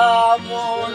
amor.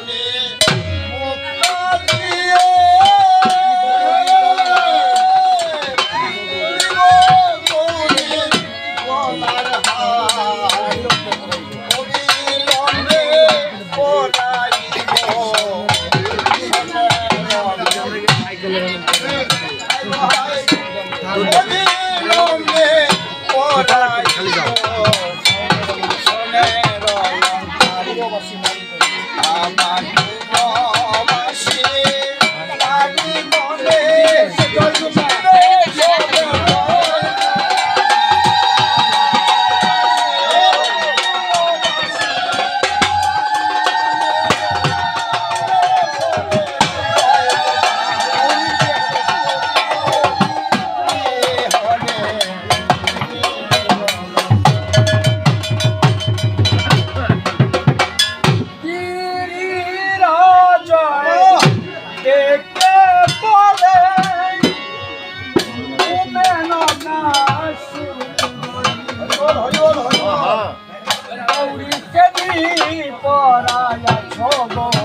জয় પરાયા છો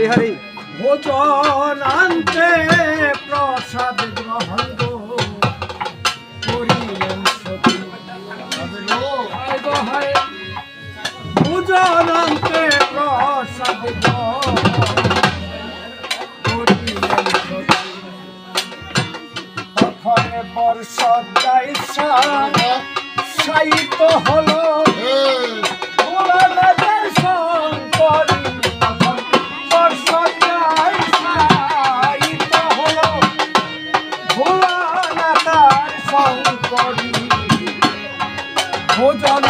মুরলি ভোজন আনতে প্রসাদ গ্রহণ। করিলেন সতী। বর্ষ সাইত হলো ভোজন